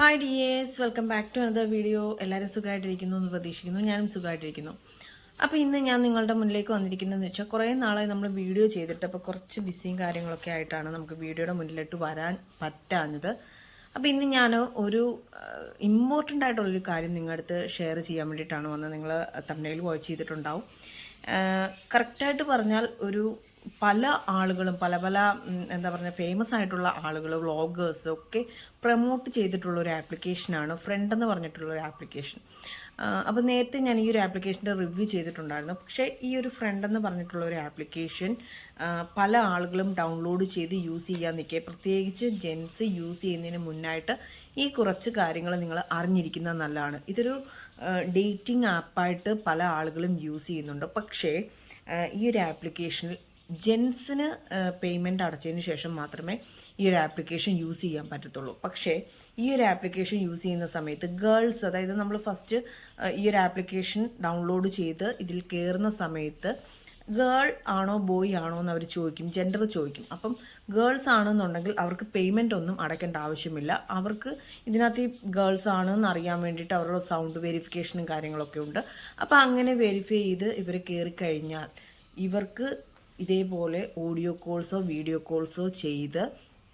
Hi dears welcome back to another video എല്ലാവരും സുഖമായിട്ടിരിക്കുന്നു എന്ന് പ്രതീക്ഷിക്കുന്നു. ഞാനും സുഖമായിട്ടിരിക്കുന്നു. അപ്പോൾ ഇന്ന് ഞാൻ നിങ്ങളുടെ മുന്നിലേക്ക് വന്നിരിക്കുന്നതെന്ന് വെച്ചാൽ കുറേ നാളായി നമ്മൾ വീഡിയോ ചെയ്തിട്ട് അപ്പോൾ കുറച്ച് ബിസിയും കാര്യങ്ങളൊക്കെ ആയിട്ടാണ് നമുക്ക് വീഡിയോയുടെ മുന്നിലോട്ട് വരാൻ പറ്റാഞ്ഞത്. അപ്പോൾ ഇന്ന് ഞാൻ ഒരു ഇമ്പോർട്ടന്റ് ആയിട്ടുള്ളൊരു കാര്യം നിങ്ങളുടെ അടുത്ത് ഷെയർ ചെയ്യാൻ വേണ്ടിയിട്ടാണ് വന്നത്. നിങ്ങൾ തമിഴിൽ വാച്ച് ചെയ്തിട്ടുണ്ടാവും. കറക്റ്റായിട്ട് പറഞ്ഞാൽ ഒരു പല ആളുകളും പല പല എന്താ പറയുക ഫേമസ് ആയിട്ടുള്ള ആളുകൾ വ്ളോഗേഴ്സ് ഒക്കെ പ്രൊമോട്ട് ചെയ്തിട്ടുള്ള ഒരു ആപ്ലിക്കേഷനാണ് ഫ്രണ്ട് എന്ന് പറഞ്ഞിട്ടുള്ള ഒരു ആപ്ലിക്കേഷൻ അപ്പോൾ നേരത്തെ ഞാൻ ഈ ഒരു ആപ്ലിക്കേഷന്റെ റിവ്യൂ ചെയ്തിട്ടുണ്ടായിരുന്നു. പക്ഷേ ഈ ഒരു ഫ്രണ്ട് എന്ന് പറഞ്ഞിട്ടുള്ള ഒരു ആപ്ലിക്കേഷൻ പല ആളുകളും ഡൗൺലോഡ് ചെയ്ത് യൂസ് ചെയ്യാൻ നിൽക്കുക. പ്രത്യേകിച്ച് ജെൻസ് യൂസ് ചെയ്യുന്നതിന് മുന്നായിട്ട് ഈ കുറച്ച് കാര്യങ്ങൾ നിങ്ങൾ അറിഞ്ഞിരിക്കുന്നത് നല്ലതാണ്. ഇതൊരു ഡേറ്റിംഗ് ആപ്പായിട്ട് പല ആളുകളും യൂസ് ചെയ്യുന്നുണ്ട്. പക്ഷേ ഈ ഒരു ആപ്ലിക്കേഷനിൽ ജെൻസിന് പേയ്മെന്റ് അടച്ചതിന് ശേഷം മാത്രമേ ഈ ഒരു ആപ്ലിക്കേഷൻ യൂസ് ചെയ്യാൻ പറ്റത്തുള്ളൂ. പക്ഷേ ഈ ഒരു ആപ്ലിക്കേഷൻ യൂസ് ചെയ്യുന്ന സമയത്ത് ഗേൾസ് അതായത് നമ്മൾ ഫസ്റ്റ് ഈ ഒരു ആപ്ലിക്കേഷൻ ഡൗൺലോഡ് ചെയ്ത് ഇതിൽ കയറുന്ന സമയത്ത് ഗേൾ ആണോ ബോയ് ആണോ എന്ന് അവർ ചോദിക്കും ജെൻഡർ ചോദിക്കും. അപ്പം ഗേൾസ് ആണെന്നുണ്ടെങ്കിൽ അവർക്ക് പേയ്മെന്റ് ഒന്നും അടയ്ക്കേണ്ട ആവശ്യമില്ല. അവർക്ക് ഇതിനകത്ത് ഈ ഗേൾസ് ആണെന്ന് അറിയാൻ വേണ്ടിയിട്ട് അവരുടെ സൗണ്ട് വെരിഫിക്കേഷനും കാര്യങ്ങളൊക്കെ ഉണ്ട്. അപ്പോൾ അങ്ങനെ വെരിഫൈ ചെയ്ത് ഇവർ കയറി കഴിഞ്ഞാൽ ഇവർക്ക് ഇതേപോലെ ഓഡിയോ കോൾസോ വീഡിയോ കോൾസോ ചെയ്ത്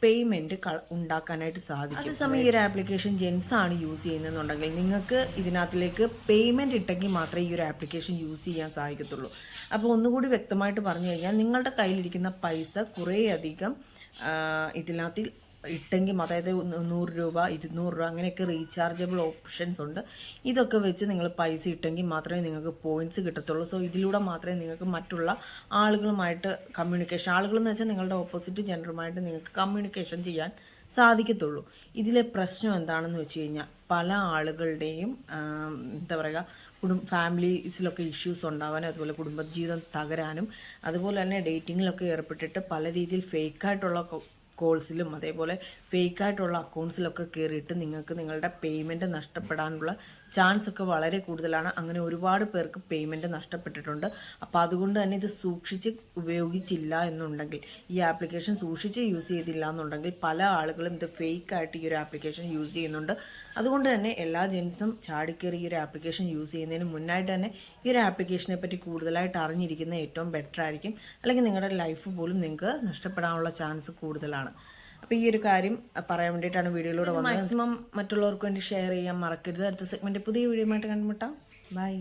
പേയ്മെന്റ് ഉണ്ടാക്കാനായിട്ട് സാധിക്കും. അതേസമയം ഈ ഒരു ആപ്ലിക്കേഷൻ ജെൻസ് ആണ് യൂസ് ചെയ്യുന്നതെന്നുണ്ടെങ്കിൽ നിങ്ങൾക്ക് ഇതിനകത്തിലേക്ക് പേയ്മെന്റ് ഇട്ടെങ്കിൽ മാത്രമേ ഈ ഒരു ആപ്ലിക്കേഷൻ യൂസ് ചെയ്യാൻ സാധിക്കത്തുള്ളൂ. അപ്പോൾ ഒന്നുകൂടി വ്യക്തമായിട്ട് പറഞ്ഞു കഴിഞ്ഞാൽ നിങ്ങളുടെ കയ്യിലിരിക്കുന്ന പൈസ കുറേയധികം ഇതിനകത്ത് ഇട്ടെങ്കിൽ അതായത് നൂറ് രൂപ ഇരുന്നൂറ് രൂപ അങ്ങനെയൊക്കെ റീചാർജബിൾ ഓപ്ഷൻസ് ഉണ്ട്. ഇതൊക്കെ വെച്ച് നിങ്ങൾ പൈസ ഇട്ടെങ്കിൽ മാത്രമേ നിങ്ങൾക്ക് പോയിന്റ്സ് കിട്ടത്തുള്ളൂ. സോ ഇതിലൂടെ മാത്രമേ നിങ്ങൾക്ക് മറ്റുള്ള ആളുകളുമായിട്ട് കമ്മ്യൂണിക്കേഷൻ ആളുകൾ എന്ന് വെച്ചാൽ നിങ്ങളുടെ ഓപ്പോസിറ്റ് ജെൻഡറുമായിട്ട് നിങ്ങൾക്ക് കമ്മ്യൂണിക്കേഷൻ ചെയ്യാൻ സാധിക്കത്തുള്ളൂ. ഇതിലെ പ്രശ്നം എന്താണെന്ന് വെച്ച് കഴിഞ്ഞാൽ പല ആളുകളുടെയും എന്താ പറയുക കുടും ഫാമിലീസിലൊക്കെ ഇഷ്യൂസ് ഉണ്ടാവാനും അതുപോലെ കുടുംബജീവിതം തകരാനും അതുപോലെ തന്നെ ഡേറ്റിങ്ങിലൊക്കെ ഏർപ്പെട്ടിട്ട് പല രീതിയിൽ ഫേക്കായിട്ടുള്ള കോൾസിലും അതേപോലെ ഫേക്ക് ആയിട്ടുള്ള അക്കൗണ്ട്സിലൊക്കെ കയറിയിട്ട് നിങ്ങൾക്ക് നിങ്ങളുടെ പേയ്മെന്റ് നഷ്ടപ്പെടാനുള്ള ചാൻസ് ഒക്കെ വളരെ കൂടുതലാണ്. അങ്ങനെ ഒരുപാട് പേർക്ക് പേയ്മെന്റ് നഷ്ടപ്പെട്ടിട്ടുണ്ട്. അപ്പോൾ അതുകൊണ്ട് തന്നെ ഇത് സൂക്ഷിച്ച് ഉപയോഗിച്ചില്ല എന്നുണ്ടെങ്കിൽ ഈ ആപ്ലിക്കേഷൻ സൂക്ഷിച്ച് യൂസ് ചെയ്തില്ല എന്നുണ്ടെങ്കിൽ പല ആളുകളും ഇത് ഫേക്ക് ആയിട്ട് ഈ ഒരു ആപ്ലിക്കേഷൻ യൂസ് ചെയ്യുന്നുണ്ട്. അതുകൊണ്ട് തന്നെ എല്ലാ ജെൻസും ചാടിക്കയറി ഈ ഒരു ആപ്ലിക്കേഷൻ യൂസ് ചെയ്യുന്നതിന് മുന്നായിട്ട് തന്നെ ഈ ഒരു ആപ്ലിക്കേഷനെ പറ്റി കൂടുതലായിട്ട് അറിഞ്ഞിരിക്കുന്ന ഏറ്റവും ബെറ്റർ ആയിരിക്കും. അല്ലെങ്കിൽ നിങ്ങളുടെ ലൈഫ് പോലും നിങ്ങൾക്ക് നഷ്ടപ്പെടാനുള്ള ചാൻസ് കൂടുതലാണ്. അപ്പോൾ ഈ ഒരു കാര്യം പറയാൻ വേണ്ടിയിട്ടാണ് വീഡിയോയിലൂടെ മാക്സിമം മറ്റുള്ളവർക്ക് വേണ്ടി ഷെയർ ചെയ്യാൻ മറക്കരുത്. അടുത്ത സെഗ്മെന്റ് പുതിയ വീഡിയോ ആയിട്ട് കണ്ടുമുട്ടാം. ബൈ